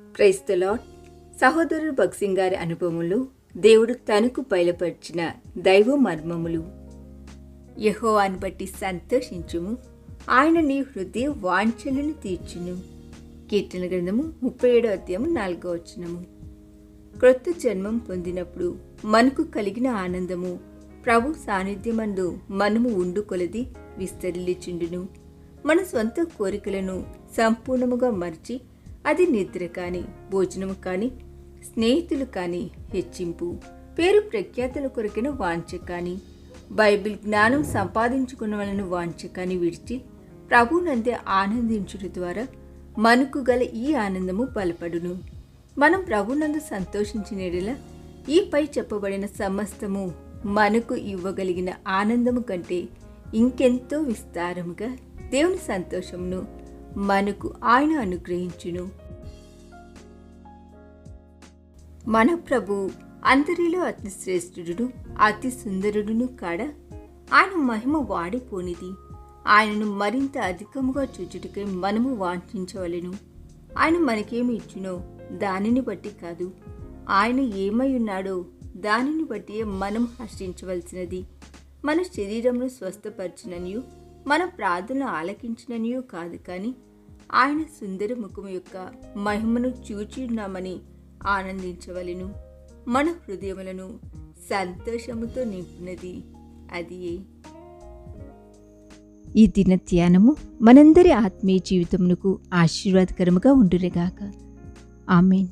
క్రైస్తలాడ్ సహోదరుడు భక్సింగ్ గారి అనుభవములు దేవుడు తనకు బయలుపరిచిన దైవ మర్మములు. యహోవాను బట్టి సంతోషించుము. ఆయన నీ హృదయ వాంఛలను తీర్చును. కీర్తన గ్రంథము ముప్పై ఏడో అధ్యాయం నాలుగో వచనము. క్రొత్త జన్మం పొందినప్పుడు మనకు కలిగిన ఆనందము ప్రభు సాన్నిధ్యమందు మనము ఉండు కొలది విస్తరిల్లిచుండును మన సొంత కోరికలను సంపూర్ణముగా మరిచి అది నిద్ర కానీ భోజనం కానీ స్నేహితులు కానీ హెచ్చింపు పేరు ప్రఖ్యాతుల కొరకిన వాంఛ కానీ బైబిల్ జ్ఞానం సంపాదించుకున్న వాంఛ కానీ విడిచి ప్రభునందే ఆనందించుట ద్వారా మనకు గల ఈ ఆనందము బలపడును. మనం ప్రభునందు సంతోషించిన ఈ పై చెప్పబడిన సమస్తము మనకు ఇవ్వగలిగిన ఆనందము కంటే ఇంకెంతో విస్తారముగా దేవుని సంతోషమును మనకు ఆయన అనుగ్రహించును. మన ప్రభు అందరిలో అతి శ్రేష్ఠుడును అతి సుందరుడును కాడ ఆయన మహిమ వాడిపోనిది. ఆయనను మరింత అధికముగా చూచుటకై మనము వాంఛించవలెను. ఆయన మనకేమి ఇచ్చునో దానిని బట్టి కాదు. ఆయన ఏమై ఉన్నాడో దానిని బట్టి మనం హర్షించవలసినది. మన శరీరంలో స్వస్థపరచిననియు మన ప్రార్థన ఆలకించిననియూ కాదు కానీ ఆయన సుందర ముఖము యొక్క మహిమను చూచిన్నామని ఆనందించవలెను. మన హృదయములను సంతోషముతో నింపినది అది ఈ దిన ధ్యానము మనందరి ఆత్మీయ జీవితమునకు ఆశీర్వాదకరముగా ఉండునుగాక. ఆమెన్.